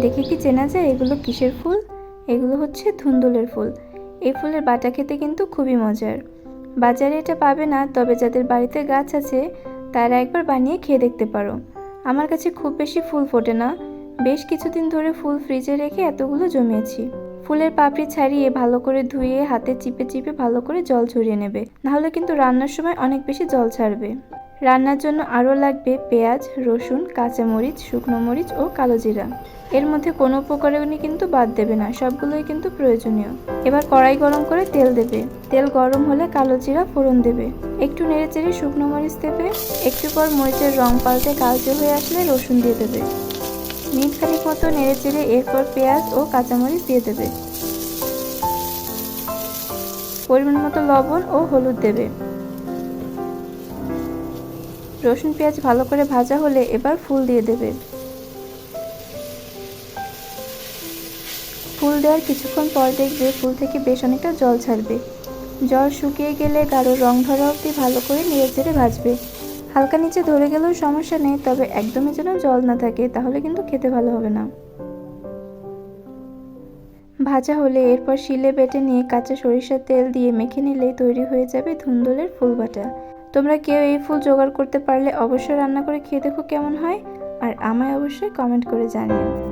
দেখে কি চেনা যায় এগুলো কিসের ফুল? এগুলো হচ্ছে ধুন্দুলের ফুল। এই ফুলের বাটা খেতে কিন্তু খুবই মজার। বাজারে এটা পাবে না, তবে যাদের বাড়িতে গাছ আছে, তারা একবার বানিয়ে খেয়ে দেখতে পারো। আমার কাছে খুব বেশি ফুল ফোটে না। বেশ কিছুদিন ধরে ফুল ফ্রিজে রেখে এতগুলো জমিয়েছি। ফুলের পাপড়ি ছাড়িয়ে ভালো করে ধুয়ে হাতে চিপে চিপে ভালো করে জল ঝরিয়ে নেবে। নাহলে কিন্তু রান্নার সময় অনেক বেশি জল ছাড়বে। রান্নার জন্য আরও লাগবে পেঁয়াজ, রসুন, কাঁচামরিচ, শুকনো মরিচ ও কালো জিরা। এর মধ্যে কোনো উপকরণই কিন্তু বাদ দেবে না, সবগুলোই কিন্তু প্রয়োজনীয়। এবার কড়াই গরম করে তেল দেবে। তেল গরম হলে কালো জিরা ফোড়ন দেবে। একটু নেড়ে চেড়ে শুকনো মরিচ দেবে। একটু পর মরিচের রং পাল্টে কালচে হয়ে আসলে রসুন দিয়ে দেবে। মিনিট খানিক মতো নেড়ে চেড়ে এরপর পেঁয়াজ ও কাঁচামরিচ দিয়ে দেবে। পরিমাণ মতো লবণ ও হলুদ দেবে। রসুন পেঁয়াজ ভালো করে ভাজা হলে এবার ফুল দিয়ে দেবে। ফুল দেওয়ার কিছুক্ষণ পর দেখবে ফুল থেকে বেশ অনেকটা জল ছাড়বে। জল শুকিয়ে গেলে গাঢ় রং ধরা অবধি ভালো করে নেড়ে চেড়ে ভাজবে। হালকা নিচে ধরে গেলেও সমস্যা নেই, তবে একদমই যেন জল না থাকে, তাহলে কিন্তু খেতে ভালো হবে না। ভাজা হলে এরপর শিলে বেটে নিয়ে কাঁচা সরিষার তেল দিয়ে মেখে নিলেই তৈরি হয়ে যাবে ধুন্দুলের ফুল বাটা। তোমরা কেউ এই ফুল জোগাড় করতে পারলে অবশ্যই রান্না করে খেয়ে দেখো কেমন হয়। আর আমায় অবশ্যই কমেন্ট করে জানিও।